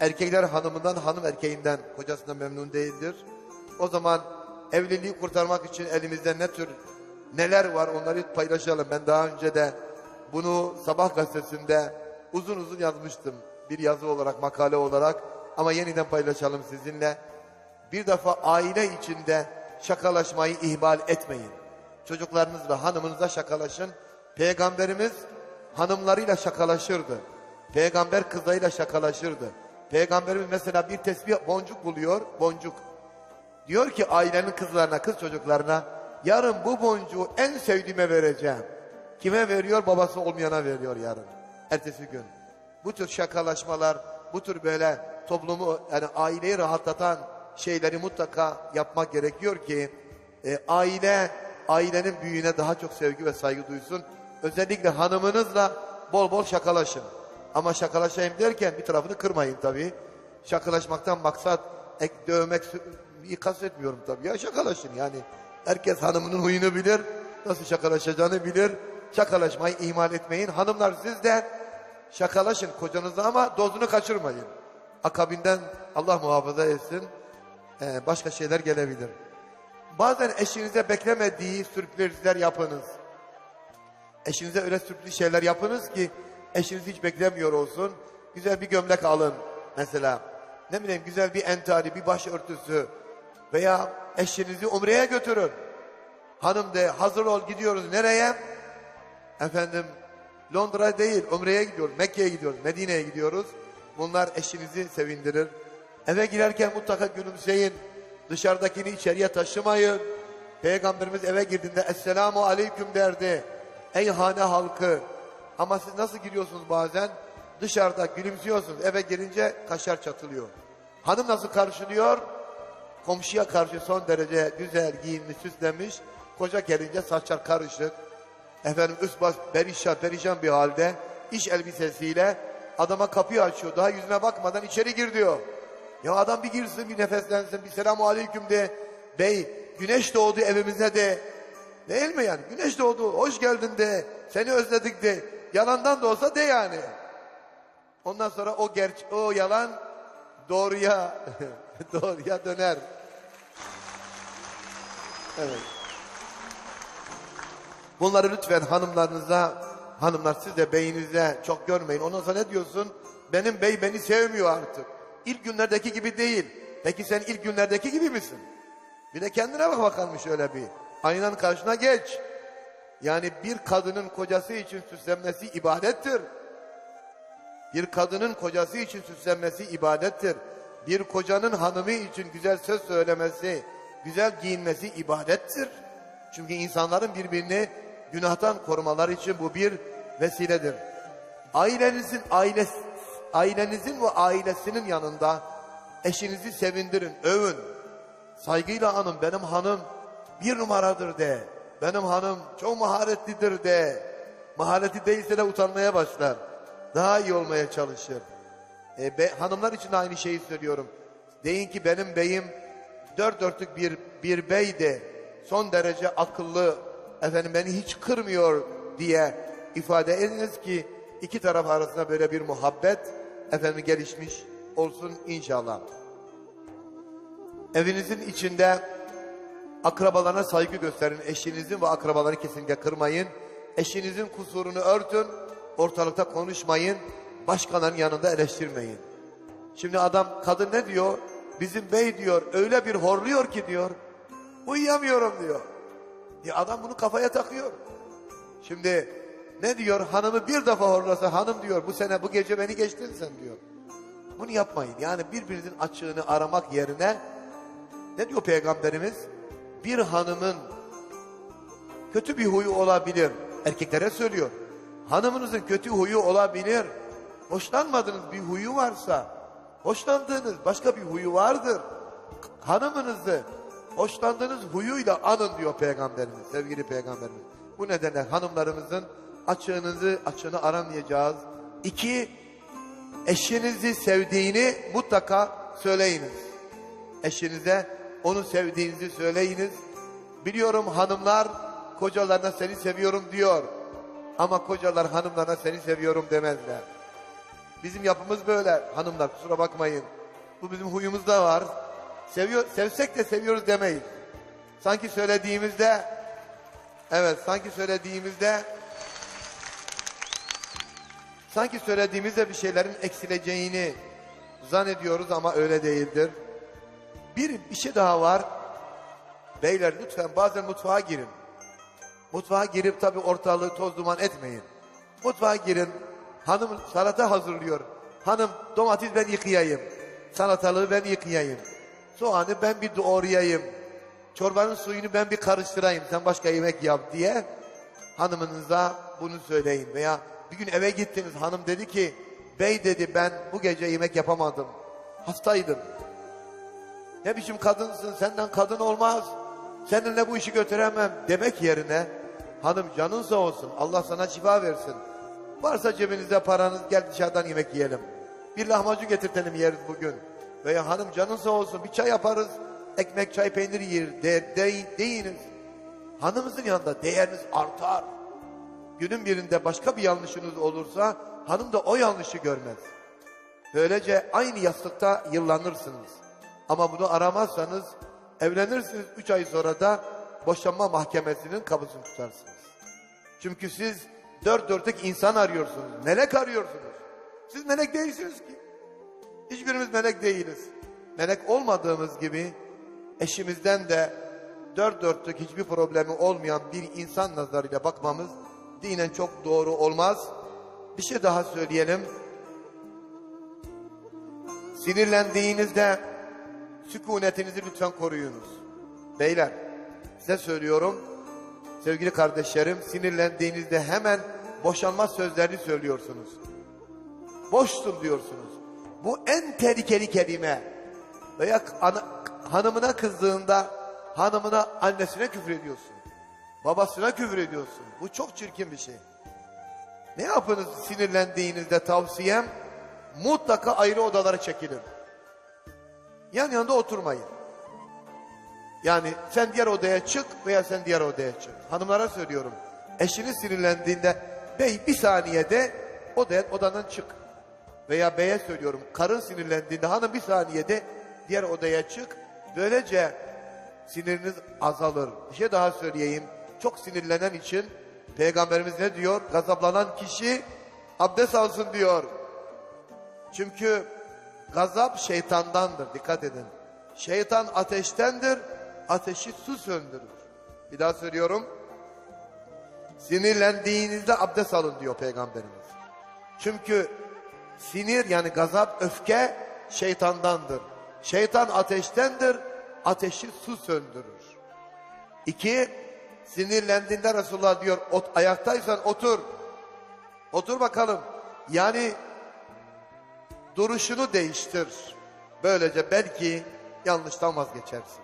Erkekler hanımından, hanım erkeğinden, kocasından memnun değildir. O zaman evliliği kurtarmak için elimizde ne tür neler var onları paylaşalım. Ben daha önce de bunu Sabah gazetesinde uzun uzun yazmıştım. Bir yazı olarak, makale olarak ama yeniden paylaşalım sizinle. Bir defa aile içinde şakalaşmayı ihmal etmeyin. Çocuklarınızla, hanımınızla şakalaşın. Peygamberimiz hanımlarıyla şakalaşırdı. Peygamber kızlarıyla şakalaşırdı. Peygamberimiz mesela bir tesbih boncuk buluyor, boncuk. Diyor ki ailenin kızlarına, kız çocuklarına, yarın bu boncuğu en sevdiğime vereceğim. Kime veriyor? Babası olmayana veriyor yarın. Ertesi gün. Bu tür şakalaşmalar, bu tür böyle toplumu, yani aileyi rahatlatan şeyleri mutlaka yapmak gerekiyor ki e, aile, ailenin büyüğüne daha çok sevgi ve saygı duysun. Özellikle hanımınızla bol bol şakalaşın. Ama şakalaşayım derken bir tarafını kırmayın tabii. Şakalaşmaktan maksat ek, dövmek, iyi kastetmiyorum tabii ya şakalaşın yani. Herkes hanımının huyunu bilir, nasıl şakalaşacağını bilir. Şakalaşmayı ihmal etmeyin. Hanımlar siz de şakalaşın kocanızla ama dozunu kaçırmayın. Akabinden Allah muhafaza etsin ee, başka şeyler gelebilir. Bazen eşinize beklemediği sürprizler yapınız. Eşinize öyle sürpriz şeyler yapınız ki eşiniz hiç beklemiyor olsun. Güzel bir gömlek alın mesela. Ne bileyim güzel bir entari, bir başörtüsü veya eşinizi umreye götürün. Hanım de hazır ol gidiyoruz nereye? Efendim Londra değil umreye gidiyoruz, Mekke'ye gidiyoruz, Medine'ye gidiyoruz. Bunlar eşinizi sevindirir. Eve girerken mutlaka gülümseyin. Dışarıdakini içeriye taşımayın. Peygamberimiz eve girdiğinde Esselamu Aleyküm derdi. Ey hane halkı. Ama siz nasıl giriyorsunuz bazen? Dışarıda gülümsüyorsunuz. Eve girince kaşar çatılıyor. Hanım nasıl karşılıyor? Komşuya karşı son derece güzel giyinmiş, süslenmiş. Koca gelince saçlar karışık. Efendim üst bas perişan, perişan bir halde. iş elbisesiyle adama kapıyı açıyor. Daha yüzüne bakmadan içeri gir diyor. Ya adam bir girsin, bir nefeslensin, bir selamu aleyküm de. Bey, güneş doğdu evimize de. Değil mi yani? Güneş doğdu, hoş geldin de. Seni özledik de. Yalandan da olsa de yani. Ondan sonra o gerç o yalan doğruya doğruya döner. Evet. Bunları lütfen hanımlarınıza, hanımlar siz de beyinize çok görmeyin. Ondan sonra ne diyorsun? Benim bey beni sevmiyor artık. İlk günlerdeki gibi değil. Peki sen ilk günlerdeki gibi misin? Bir de kendine bak bakalım şöyle bir. Aynanın karşına geç. Yani bir kadının kocası için süslenmesi ibadettir. Bir kadının kocası için süslenmesi ibadettir. Bir kocanın hanımı için güzel söz söylemesi, güzel giyinmesi ibadettir. Çünkü insanların birbirini günahtan korumaları için bu bir vesiledir. Ailenizin ailesi, ailenizin ve ailesinin yanında eşinizi sevindirin, övün. Saygıyla anın benim hanım bir numaradır de. Benim hanım çok maharetlidir de. Mahareti değilse de utanmaya başlar. Daha iyi olmaya çalışır. E, be- hanımlar için aynı şeyi söylüyorum. Deyin ki benim beyim dört dörtlük bir, bir bey de son derece akıllı efendim beni hiç kırmıyor diye ifade ediniz ki iki taraf arasında böyle bir muhabbet efendim gelişmiş olsun inşallah. Evinizin içinde akrabalarına saygı gösterin. Eşinizin ve akrabaları kesinlikle kırmayın. Eşinizin kusurunu örtün. Ortalıkta konuşmayın. Başkalarının yanında eleştirmeyin. Şimdi adam kadın ne diyor? Bizim bey diyor öyle bir horluyor ki diyor. Uyuyamıyorum diyor. Ya adam bunu kafaya takıyor. Şimdi ne diyor? Hanımı bir defa horlasa hanım diyor bu sene bu gece beni geçtin sen diyor. Bunu yapmayın. Yani birbirinizin açığını aramak yerine ne diyor peygamberimiz? Bir hanımın kötü bir huyu olabilir. Erkeklere söylüyor. Hanımınızın kötü huyu olabilir. Hoşlanmadığınız bir huyu varsa, hoşlandığınız başka bir huyu vardır. Hanımınızı hoşlandığınız huyuyla anın diyor peygamberimiz, sevgili peygamberimiz. Bu nedenle hanımlarımızın açığınızı, açığını aramayacağız. İki, eşinizi sevdiğini mutlaka söyleyiniz. Eşinize onu sevdiğinizi söyleyiniz. Biliyorum hanımlar kocalarına seni seviyorum diyor. Ama kocalar hanımlarına seni seviyorum demezler. Bizim yapımız böyle hanımlar kusura bakmayın. Bu bizim huyumuzda var. Seviyor, sevsek de seviyoruz demeyiz. Sanki söylediğimizde evet sanki söylediğimizde sanki söylediğimizde bir şeylerin eksileceğini zannediyoruz ama öyle değildir. Bir, şey daha var. Beyler lütfen bazen mutfağa girin. Mutfağa girip tabii ortalığı toz duman etmeyin. Mutfağa girin. Hanım salata hazırlıyor. Hanım domates ben yıkayayım. Salatalığı ben yıkayayım. Soğanı ben bir doğrayayım. Çorbanın suyunu ben bir karıştırayım. Sen başka yemek yap diye hanımınıza bunu söyleyin. Veya bir gün eve gittiniz hanım dedi ki bey dedi ben bu gece yemek yapamadım. Hastaydım. Ne biçim kadınsın senden kadın olmaz. Seninle bu işi götüremem demek yerine hanım canın sağ olsun Allah sana şifa versin. Varsa cebinizde paranız gel dışarıdan yemek yiyelim. Bir lahmacun getirtelim yeriz bugün. Veya hanım canın sağ olsun bir çay yaparız. Ekmek çay peynir yer de, de, deyiniz. Hanımızın yanında değeriniz artar. Günün birinde başka bir yanlışınız olursa hanım da o yanlışı görmez. Böylece aynı yastıkta yıllanırsınız. Ama bunu aramazsanız evlenirsiniz. Üç ay sonra da boşanma mahkemesinin kapısını tutarsınız. Çünkü siz dört dörtlük insan arıyorsunuz. Melek arıyorsunuz. Siz melek değilsiniz ki. Hiçbirimiz melek değiliz. Melek olmadığımız gibi eşimizden de dört dörtlük hiçbir problemi olmayan bir insan nazarıyla bakmamız dinen çok doğru olmaz. Bir şey daha söyleyelim. Sinirlendiğinizde sükunetinizi lütfen koruyunuz. Beyler size söylüyorum. Sevgili kardeşlerim sinirlendiğinizde hemen boşanma sözlerini söylüyorsunuz. Boşsun diyorsunuz. Bu en tehlikeli kelime. Veya hanımına kızdığında hanımına annesine küfür ediyorsun. Babasına küfür ediyorsun. Bu çok çirkin bir şey. Ne yapınız sinirlendiğinizde tavsiyem mutlaka ayrı odalara çekilin. Yan yana oturmayın. Yani sen diğer odaya çık veya sen diğer odaya çık. Hanımlara söylüyorum. Eşiniz sinirlendiğinde bey bir saniyede odaya, odadan çık. Veya beye söylüyorum. Karın sinirlendiğinde hanım bir saniyede diğer odaya çık. Böylece siniriniz azalır. Bir şey daha söyleyeyim. Çok sinirlenen için Peygamberimiz ne diyor? Gazaplanan kişi abdest alsın diyor. Çünkü gazap şeytandandır. Dikkat edin. Şeytan ateştendir. Ateşi su söndürür. Bir daha söylüyorum. Sinirlendiğinizde abdest alın diyor Peygamberimiz. Çünkü sinir yani gazap, öfke şeytandandır. Şeytan ateştendir. Ateşi su söndürür. İki, sinirlendiğinde Resulullah diyor, ot, ayaktaysan otur. Otur bakalım. Yani duruşunu değiştir. Böylece belki yanlıştan vazgeçersin.